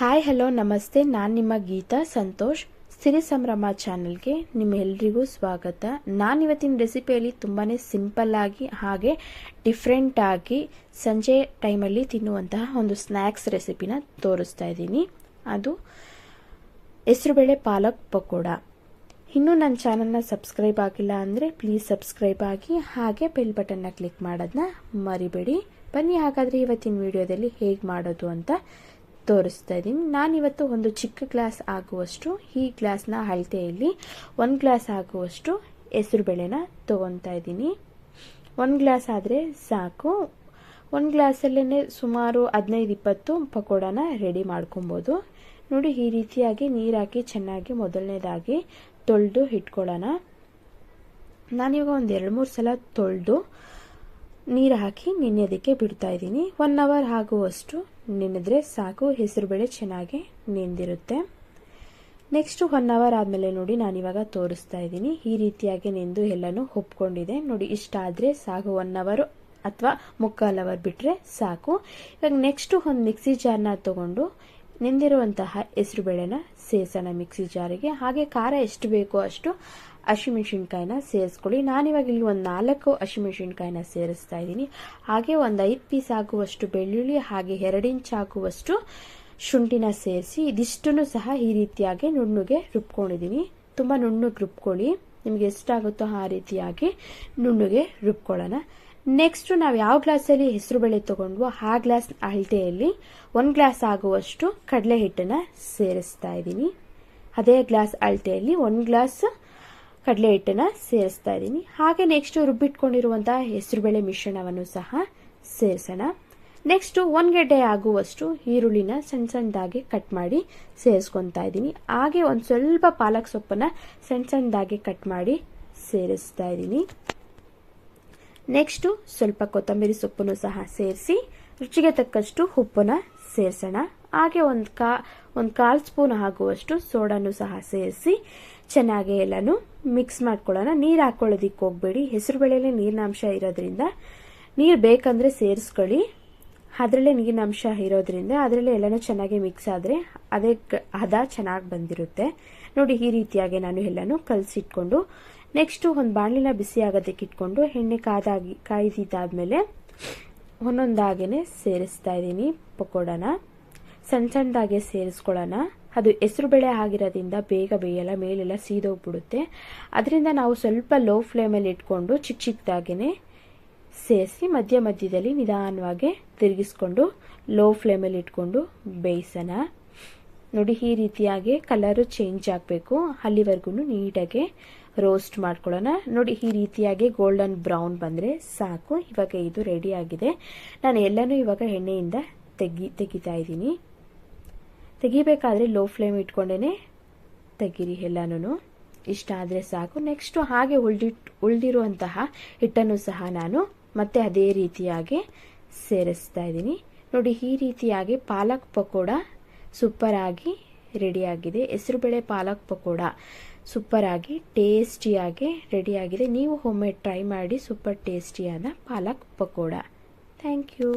Hi hello ನಮಸ್ತೆ ನಾನು ನಿಮ್ಮ ಗೀತಾ ಸಂತೋಷ್. ಸಿರಿ ಸಂಭ್ರಮ ಚಾನಲ್ಗೆ ನಿಮ್ಮೆಲ್ರಿಗೂ ಸ್ವಾಗತ. ನಾನು ಇವತ್ತಿನ ರೆಸಿಪಿಯಲ್ಲಿ ತುಂಬಾ ಸಿಂಪಲ್ ಆಗಿ, ಹಾಗೆ ಡಿಫ್ರೆಂಟಾಗಿ ಸಂಜೆ ಟೈಮಲ್ಲಿ ತಿನ್ನುವಂತಹ ಒಂದು ಸ್ನ್ಯಾಕ್ಸ್ ರೆಸಿಪಿನ ತೋರಿಸ್ತಾ ಇದ್ದೀನಿ. ಅದು ಹೆಸರುಬೇಳೆ ಪಾಲಕ್ ಪಕೋಡ. ಇನ್ನೂ ನನ್ನ ಚಾನಲ್ನ ಸಬ್ಸ್ಕ್ರೈಬ್ ಆಗಿಲ್ಲ ಅಂದರೆ ಪ್ಲೀಸ್ ಸಬ್ಸ್ಕ್ರೈಬ್ ಆಗಿ, ಹಾಗೆ ಬೆಲ್ ಬಟನ್ನ ಕ್ಲಿಕ್ ಮಾಡೋದನ್ನ ಮರಿಬೇಡಿ. ಬನ್ನಿ, ಹಾಗಾದರೆ ಇವತ್ತಿನ ವಿಡಿಯೋದಲ್ಲಿ ಹೇಗೆ ಮಾಡೋದು ಅಂತ ತೋರಿಸ್ತಾ ಇದ್ದೀನಿ. ನಾನಿವತ್ತು ಒಂದು ಚಿಕ್ಕ ಗ್ಲಾಸ್ ಆಗುವಷ್ಟು, ಈ ಗ್ಲಾಸ್ನ ಅಳತೆಯಲ್ಲಿ ಒಂದು ಗ್ಲಾಸ್ ಆಗುವಷ್ಟು ಹೆಸರುಬೇಳೆನ ತೊಗೊತಾ ಇದ್ದೀನಿ. ಒಂದು ಗ್ಲಾಸ್ ಆದರೆ ಸಾಕು. ಒಂದು ಗ್ಲಾಸಲ್ಲೇ ಸುಮಾರು ಹದಿನೈದು, ಇಪ್ಪತ್ತು ಪಕೋಡನ ರೆಡಿ ಮಾಡ್ಕೊಬೋದು. ನೋಡಿ, ಈ ರೀತಿಯಾಗಿ ನೀರು ಹಾಕಿ ಚೆನ್ನಾಗಿ ಮೊದಲನೇದಾಗಿ ತೊಳೆದು ಇಟ್ಕೊಳ್ಳೋಣ. ನಾನಿವಾಗ ಒಂದು ಎರಡು, ಮೂರು ಸಲ ತೊಳೆದು ನೀರು ಹಾಕಿ ನೆನೆಯೋದಕ್ಕೆ ಬಿಡ್ತಾ ಇದ್ದೀನಿ. ಒನ್ ಅವರ್ ಆಗುವಷ್ಟು ನೆನೆದ್ರೆ ಸಾಕು. ಹೆಸರುಬೇಳೆ ಚೆನ್ನಾಗಿ ನೆಂದಿರುತ್ತೆ. ನೆಕ್ಸ್ಟ್ ಒನ್ ಅವರ್ ಆದಮೇಲೆ ನೋಡಿ ನಾನಿವಾಗ ತೋರಿಸ್ತಾ ಇದ್ದೀನಿ. ಈ ರೀತಿಯಾಗಿ ನೆಂದು ಎಲ್ಲನೂ ಒಪ್ಕೊಂಡಿದೆ. ನೋಡಿ, ಇಷ್ಟ ಆದರೆ ಸಾಕು. ಒನ್ ಅವರು ಅಥವಾ ಮುಕ್ಕಾಲು ಅವರ್ ಬಿಟ್ಟರೆ ಸಾಕು. ಇವಾಗ ನೆಕ್ಸ್ಟು ಒಂದು ಮಿಕ್ಸಿ ಜಾರ್ನ ತೊಗೊಂಡು ನೆಂದಿರುವಂತಹ ಹೆಸರುಬೇಳೆನ ಸೇರಿಸೋಣ ಮಿಕ್ಸಿ ಜಾರಿಗೆ ಹಾಗೆ ಖಾರ ಎಷ್ಟು ಬೇಕೋ ಅಷ್ಟು ಹಸಿಮೆಣಸಿನ್ಕಾಯಿನ ಸೇರಿಸ್ಕೊಳ್ಳಿ. ನಾನಿವಾಗ ಇಲ್ಲಿ ಒಂದು ನಾಲ್ಕು ಹಸಿಮೆಣಸಿನ್ಕಾಯಿನ ಸೇರಿಸ್ತಾ ಇದ್ದೀನಿ. ಹಾಗೆ ಒಂದು ಐದು ಪೀಸ್ ಆಗುವಷ್ಟು ಬೆಳ್ಳುಳ್ಳಿ, ಹಾಗೆ ಎರಡು ಇಂಚ್ ಆಗುವಷ್ಟು ಶುಂಠಿನ ಸೇರಿಸಿ ಇದಿಷ್ಟನ್ನು ಸಹ ಈ ರೀತಿಯಾಗಿ ನುಣ್ಣಗೆ ರುಬ್ಕೊಂಡಿದ್ದೀನಿ. ತುಂಬ ನುಣ್ಣಗೆ ರುಬ್ಕೊಳ್ಳಿ. ನಿಮಗೆ ಎಷ್ಟಾಗುತ್ತೋ ಆ ರೀತಿಯಾಗಿ ನುಣ್ಣಗೆ ರುಬ್ಕೊಳ್ಳೋಣ. ನೆಕ್ಸ್ಟ್ ನಾವು ಯಾವ ಗ್ಲಾಸಲ್ಲಿ ಹೆಸರುಬೇಳೆ ತಗೊಂಡ್ವೋ ಆ ಗ್ಲಾಸ್ ಅಳತೆಯಲ್ಲಿ ಒಂದು ಗ್ಲಾಸ್ ಆಗುವಷ್ಟು ಕಡಲೆ ಹಿಟ್ಟನ್ನು ಸೇರಿಸ್ತಾ ಇದ್ದೀನಿ. ಅದೇ ಗ್ಲಾಸ್ ಅಳತೆಯಲ್ಲಿ ಒಂದು ಗ್ಲಾಸ್ ಕಡಲೆ ಹಿಟ್ಟನ್ನು ಸೇರಿಸ್ತಾ ಇದ್ದೀನಿ. ಹಾಗೆ ನೆಕ್ಸ್ಟ್ ರುಬ್ಬಿಟ್ಕೊಂಡಿರುವಂತಹ ಹೆಸರುಬೇಳೆ ಮಿಶ್ರಣವನ್ನು ಸಹ ಸೇರಿಸೋಣ. ನೆಕ್ಸ್ಟ್ ಗಡ್ಡೆ ಆಗುವಷ್ಟು ಈರುಳ್ಳಿನ ಸಣ್ಣ ಸಣ್ಣದಾಗಿ ಕಟ್ ಮಾಡಿ ಸೇರಿಸ್ಕೊತಾ ಇದ್ದೀನಿ. ಹಾಗೆ ಒಂದು ಸ್ವಲ್ಪ ಪಾಲಕ್ ಸೊಪ್ಪನ್ನ ಸಣ್ಣ ಸಣ್ಣದಾಗಿ ಕಟ್ ಮಾಡಿ ಸೇರಿಸ್ತಾ ಇದ್ದೀನಿ. ನೆಕ್ಸ್ಟು ಸ್ವಲ್ಪ ಕೊತ್ತಂಬರಿ ಸೊಪ್ಪನ್ನು ಸಹ ಸೇರಿಸಿ ರುಚಿಗೆ ತಕ್ಕಷ್ಟು ಉಪ್ಪನ್ನ ಸೇರಿಸೋಣ. ಹಾಗೆ ಒಂದು ಕಾ, ಒಂದು ಕಾಲ್ ಸ್ಪೂನ್ ಆಗುವಷ್ಟು ಸೋಡಾನು ಸಹ ಸೇರಿಸಿ ಚೆನ್ನಾಗಿ ಎಲ್ಲನೂ ಮಿಕ್ಸ್ ಮಾಡ್ಕೊಳ್ಳೋಣ. ನೀರು ಹಾಕ್ಕೊಳ್ಳೋದಿಕ್ಕೆ ಹೋಗಬೇಡಿ. ಹೆಸರುಬೇಳೆಲೆ ನೀರಿನ ಅಂಶ ಇರೋದ್ರಿಂದ ನೀರು ಬೇಕಂದ್ರೆ ಸೇರಿಸ್ಕೊಳ್ಳಿ. ಅದರಲ್ಲೇ ನೀರಿನ ಅಂಶ ಇರೋದ್ರಿಂದ ಅದರಲ್ಲೇ ಎಲ್ಲನೂ ಚೆನ್ನಾಗಿ ಮಿಕ್ಸ್ ಆದರೆ ಅದೇ ಹದ ಚೆನ್ನಾಗಿ ಬಂದಿರುತ್ತೆ. ನೋಡಿ, ಈ ರೀತಿಯಾಗಿ ನಾನು ಎಲ್ಲನೂ ಕಲಸಿಟ್ಕೊಂಡು ನೆಕ್ಸ್ಟು ಒಂದು ಬಾಣಲಿನ ಬಿಸಿ ಆಗೋದಕ್ಕೆ ಇಟ್ಕೊಂಡು ಎಣ್ಣೆ ಕಾದಾಗಿ ಕಾಯ್ದಿದ್ದಾದ್ಮೇಲೆ ಒಂದೊಂದಾಗೇ ಸೇರಿಸ್ತಾ ಇದ್ದೀನಿ ಪಕೋಡನ. ಸಣ್ಣ ಸಣ್ಣದಾಗೆ ಸೇರಿಸ್ಕೊಳ್ಳೋಣ. ಅದು ಹೆಸರು ಬೇಳೆ ಆಗಿರೋದ್ರಿಂದ ಬೇಗ ಬೇಯಲ್ಲ, ಮೇಲೆಲ್ಲ ಸೀದೋಗ್ಬಿಡುತ್ತೆ. ಅದರಿಂದ ನಾವು ಸ್ವಲ್ಪ ಲೋ ಫ್ಲೇಮಲ್ಲಿ ಇಟ್ಕೊಂಡು ಚಿಕ್ಕ ಚಿಕ್ಕದಾಗೇ ಸೇರಿಸಿ ಮಧ್ಯ ಮಧ್ಯದಲ್ಲಿ ನಿಧಾನವಾಗಿ ತಿರುಗಿಸ್ಕೊಂಡು ಲೋ ಫ್ಲೇಮಲ್ಲಿ ಇಟ್ಕೊಂಡು ಬೇಯಿಸೋಣ. ನೋಡಿ, ಈ ರೀತಿಯಾಗಿ ಕಲರು ಚೇಂಜ್ ಆಗಬೇಕು. ಅಲ್ಲಿವರೆಗೂ ನೀಟಾಗಿ ರೋಸ್ಟ್ ಮಾಡ್ಕೊಳ್ಳೋಣ. ನೋಡಿ, ಈ ರೀತಿಯಾಗಿ ಗೋಲ್ಡನ್ ಬ್ರೌನ್ ಬಂದರೆ ಸಾಕು. ಇವಾಗ ಇದು ರೆಡಿ ಆಗಿದೆ. ನಾನು ಎಲ್ಲನೂ ಇವಾಗ ಎಣ್ಣೆಯಿಂದ ತೆಗಿ, ತೆಗಿತಾ ಇದ್ದೀನಿ. ತೆಗಿಬೇಕಾದ್ರೆ ಲೋ ಫ್ಲೇಮ್ ಇಟ್ಕೊಂಡೇ ತೆಗೀರಿ ಎಲ್ಲನೂ ಇಷ್ಟ ಆದರೆ ಸಾಕು. ನೆಕ್ಸ್ಟು ಹಾಗೆ ಉಳ್ದಿಟ್ಟು ಉಳ್ದಿರುವಂತಹ ಹಿಟ್ಟನ್ನು ಸಹ ನಾನು ಮತ್ತೆ ಅದೇ ರೀತಿಯಾಗಿ ಸೇರಿಸ್ತಾ ಇದ್ದೀನಿ. ನೋಡಿ, ಈ ರೀತಿಯಾಗಿ ಪಾಲಕ್ ಪಕೋಡ ಸೂಪರಾಗಿ ರೆಡಿಯಾಗಿದೆ ಹೆಸರುಬೇಳೆ ಪಾಲಕ್ ಪಕೋಡ ಸೂಪರಾಗಿ ಟೇಸ್ಟಿಯಾಗಿ ರೆಡಿಯಾಗಿದೆ ನೀವು ಒಮ್ಮೆ ಟ್ರೈ ಮಾಡಿ ಸೂಪರ್ ಟೇಸ್ಟಿಯಾದ ಪಾಲಕ್ ಪಕೋಡ. Thank you